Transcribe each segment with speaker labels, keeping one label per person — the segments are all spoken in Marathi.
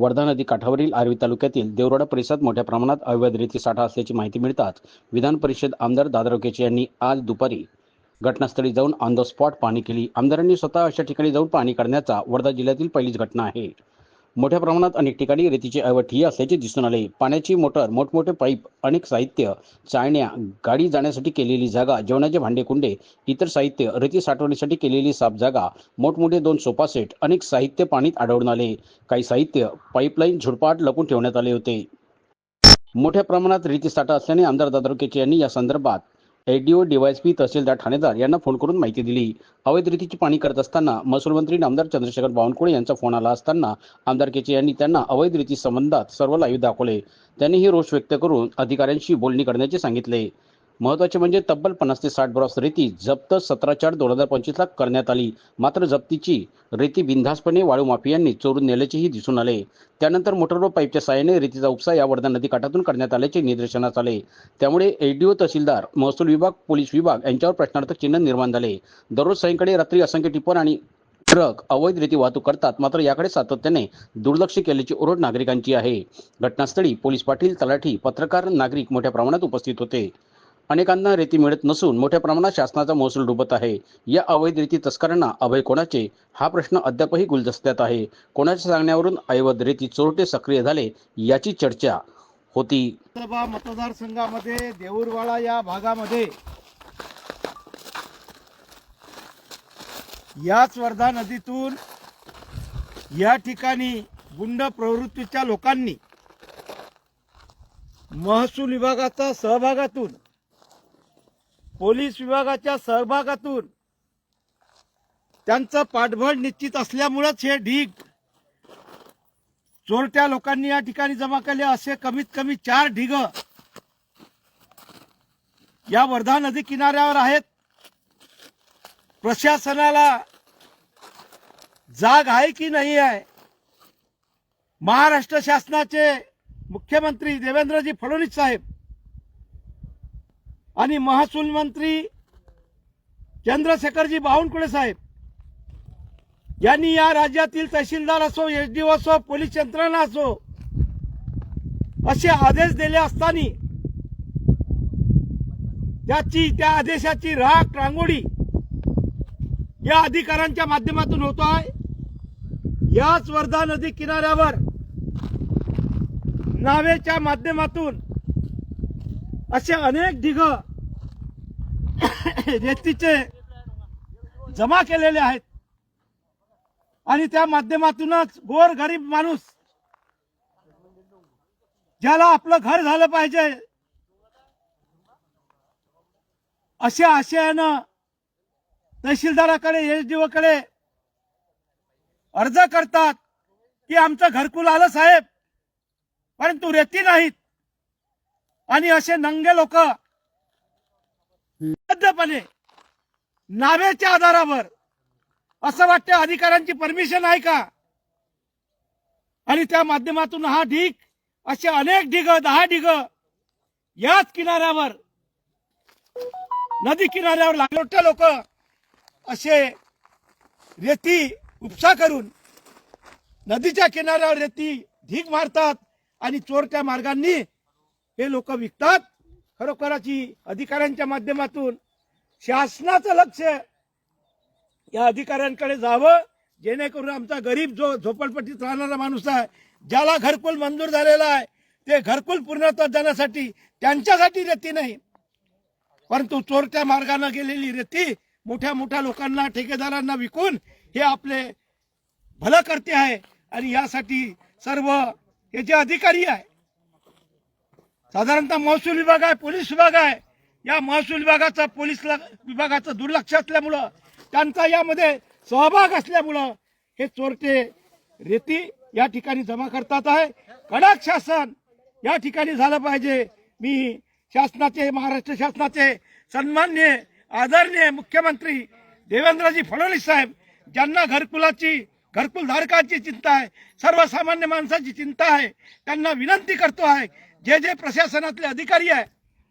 Speaker 1: वर्धा नदी काठावरील आर्वी तालुक्यातील देवरोडा परिसरात मोठ्या प्रमाणात अवैध रेती साठा असल्याची माहिती मिळताच विधान परिषद आमदार दादाराव केचे यांनी आज दुपारी घटनास्थळी जाऊन ऑन द स्पॉट पाहणी केली. आमदारांनी स्वतः अशा ठिकाणी जाऊन पाहणी करण्याचा वर्धा जिल्ह्यातील पहिलीच घटना आहे. मोठ्या प्रमाणात अनेक ठिकाणी रेतीची अवैध असल्याचे दिसून आले. पाण्याची मोटर मोठमोठे पाईप अनेक साहित्य चाळण्या गाडी जाण्यासाठी केलेली जागा जेवणाचे भांडे कुंडे इतर साहित्य रेती साठवण्यासाठी केलेली साफ जागा मोठमोठे दोन सोफा सेट अनेक साहित्य पाणीत आढळून आले. काही साहित्य पाईपलाईन झुडपाट लपून ठेवण्यात आले होते. मोठ्या प्रमाणात रेती साठा असल्याने आमदार दादरोकेचे यांनी या संदर्भात एडीओ डीवायएसपी तहसीलदार ठाणेदार यांना फोन करून माहिती दिली. अवैध रीतीची पाणी करत असताना महसूल मंत्री आमदार चंद्रशेखर बावनकुळे यांचा फोन आला असताना आमदार केचे यांनी त्यांना अवैध रीती संबंधात सर्व लाईव्ह दाखवले. त्यांनी ही रोष व्यक्त करून अधिकाऱ्यांशी बोलणी करण्याचे सांगितले. महत्त्वाचे म्हणजे तब्बल पन्नास ते साठ ब्रॉस रेती जप्त सतरा चार दोन हजार पंचवीसला करण्यात आली. मात्र जप्तीची रेती बिनधास्तपणे वाळू माफियांनी चोरून नेल्याचेही दिसून आले. त्यानंतर मोटरवर पाईपच्या साहाय्याने रेतीचा उपसा या वर्धा नदी काठातून करण्यात आल्याचे निदर्शनास आले. त्यामुळे एडीओ तहसीलदार महसूल विभाग पोलीस विभाग यांच्यावर प्रश्नार्थक चिन्ह निर्माण झाले. दररोज सायंकाळी रात्री असंख्य टिपण आणि ट्रक अवैध रेती वाहतूक करतात. मात्र याकडे सातत्याने दुर्लक्ष केल्याची ओरड नागरिकांची आहे. घटनास्थळी पोलीस पाटील तलाठी पत्रकार नागरिक मोठ्या प्रमाणात उपस्थित होते. अनेकांना रेती मिळत नसून मोठ्या प्रमाणात शासनाचा महसूल डुबत आहे. या अवैध रेती तस्करांना अभय कोणाचे? हा प्रश्न अद्यापही गुलदस्त्यात आहे. कोणाच्या सांगण्यावरून अवैध रेती चोरटे सक्रिय झाले याची चर्चा होती.
Speaker 2: विधानसभा मतदारसंघामध्ये देऊरवाडा या भागामध्ये याच वर्धा नदीतून या ठिकाणी गुंड प्रवृत्तीच्या लोकांनी महसूल विभागाचा सहभागातून पोलीस विभागाच्या सहभागातून त्यांचं पाठबळ निश्चित असल्यामुळंच हे ढीग चोरट्या लोकांनी या ठिकाणी जमा केले. असे कमीत कमी चार ढिग या वर्धा नदी किनाऱ्यावर आहेत. प्रशासनाला जाग आहे की नाही आहे? महाराष्ट्र शासनाचे मुख्यमंत्री देवेंद्रजी फडणवीस साहेब आणि महसूल मंत्री चंद्रशेखरजी बावनकुळे साहेब यांनी या राज्यातील तहसीलदार असो एसडीओ असो पोलीस यंत्रणा असो असे आदेश दिले असताना त्याची त्या आदेशाची राख रांगोळी या अधिकाऱ्यांच्या माध्यमातून होतो आहे. याच वर्धा नदी किनाऱ्यावर नावेच्या माध्यमातून असे अनेक ढिगं रेतीचे जमा केलेले आहेत. आणि त्या माध्यमातूनच गोर गरीब माणूस ज्याला आपलं घर झालं पाहिजे अशा आशयानं तहसीलदाराकडे एसडीओ कडे अर्ज करतात की आमचं घरकुल आलं साहेब परंतु रेती नाहीत. आणि असे नंगे लोक बद्धपणे नावेच्या आधारावर असं वाटतं अधिकाऱ्यांची परमिशन आहे का? आणि त्या माध्यमातून हा ढीग असे अनेक ढिग दहा ढिग याच किनाऱ्यावर नदी किनाऱ्यावर लागलोट्या लोक असे रेती उपसा करून नदीच्या किनाऱ्यावर रेती ढीग मारतात आणि चोरट्या मार्गांनी हे लोक विकतात. खरोखराची अधिकाऱ्यांच्या माध्यमातून शासनाचं लक्ष या अधिकाऱ्यांकडे जावं जेणेकरून आमचा गरीब जो झोपडपट्टीत राहणारा माणूस आहे ज्याला घरकुल मंजूर झालेला आहे ते घरकुल पूर्णत्वात जाण्यासाठी त्यांच्यासाठी रेती नाही. परंतु चोरट्या मार्गाने गेलेली रेती मोठ्या मोठ्या लोकांना ठेकेदारांना विकून हे आपले भलं करते आहे. आणि यासाठी सर्व हे जे अधिकारी आहे साधारणतः महसूल विभाग आहे पोलीस विभाग आहे. या महसूल विभागाचा पोलीस विभागाचं दुर्लक्ष असल्यामुळं त्यांचा यामध्ये सहभाग असल्यामुळं हे चोरटे रेती या ठिकाणी जमा करतात आहे. कडक शासन या ठिकाणी झालं पाहिजे. मी शासनाचे महाराष्ट्र शासनाचे सन्मान्य आदरणीय मुख्यमंत्री देवेंद्रजी फडणवीस साहेब ज्यांना घरकुलाची घरकुलधारकांची चिंता आहे सर्वसामान्य माणसाची चिंता आहे त्यांना विनंती करतो आहे जे जे प्रशासनातले अधिकारी आहे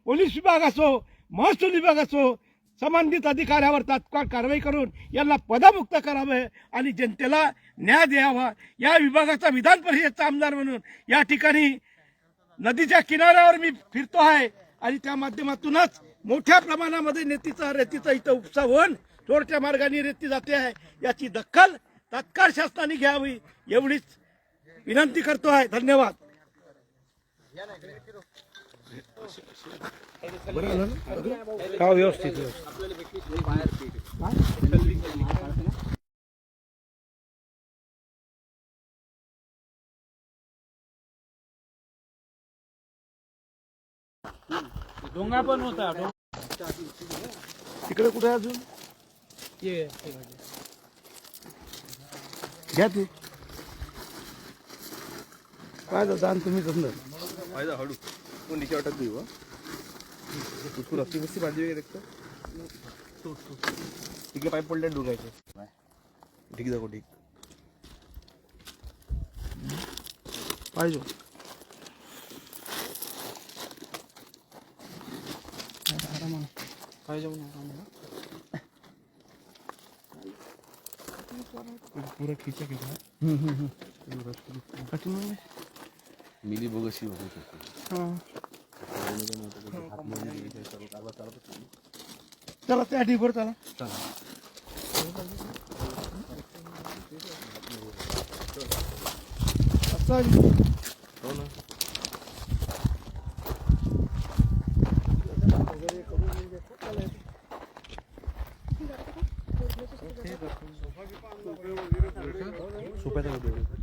Speaker 2: पोलीस विभाग असो महसूल विभाग असो संबंधित अधिकाऱ्यावर तात्काळ कारवाई करून यांना पदमुक्त करावे आणि जनतेला न्याय द्यावा. या विभागाचा विधान परिषदचा आमदार म्हणून या ठिकाणी नदीच्या किनाऱ्यावर मी फिरतो आहे आणि त्या माध्यमातूनच मोठ्या प्रमाणामध्ये नेतीचा रेतीचा इथं उपसा होऊन चोरच्या मार्गाने रेती जाते आहे. याची दखल तात्काळ शासनाने घ्यावी एवढीच विनंती करतो आहे. धन्यवाद. का व्यवस्थित
Speaker 3: डोंगा पण होता
Speaker 2: तिकडे कुठे अजून? घ्या तू. काय दान तुम्ही समजा
Speaker 4: फायदा हळू. वो नीचे गई हुआ उसको रस्सी वस्सी बांधी हुई है देखते ठीक है पाइप पलटे डुगायचे. ठीक दाखव ठीक
Speaker 2: पाहिजे.
Speaker 4: पूरा खींचा खींचा मिली बोगसी हो गई
Speaker 2: चला त्या ढीवर चला असं
Speaker 4: हो ना सोप्याचा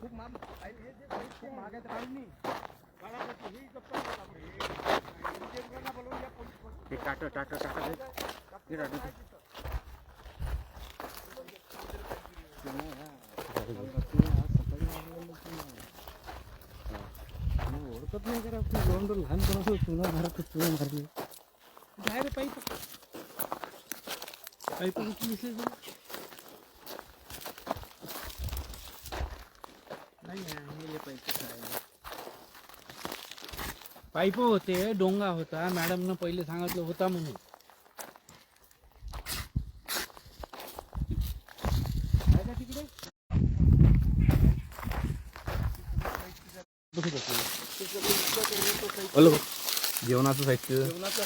Speaker 2: खूप महाग हे पाईप खूप महाग आहेत राहिली काळापैकी हेही जप्त करा आपण. हे यंत्रणा बोलवून या पोलीस
Speaker 4: टाटा टाटा टाटा
Speaker 3: पाईप होते डोंगा होता. मॅडमनं पहिले सांगितलं होता म्हणून.
Speaker 4: हॅलो. जेवणाचं साहित्य.
Speaker 2: जेवणाचं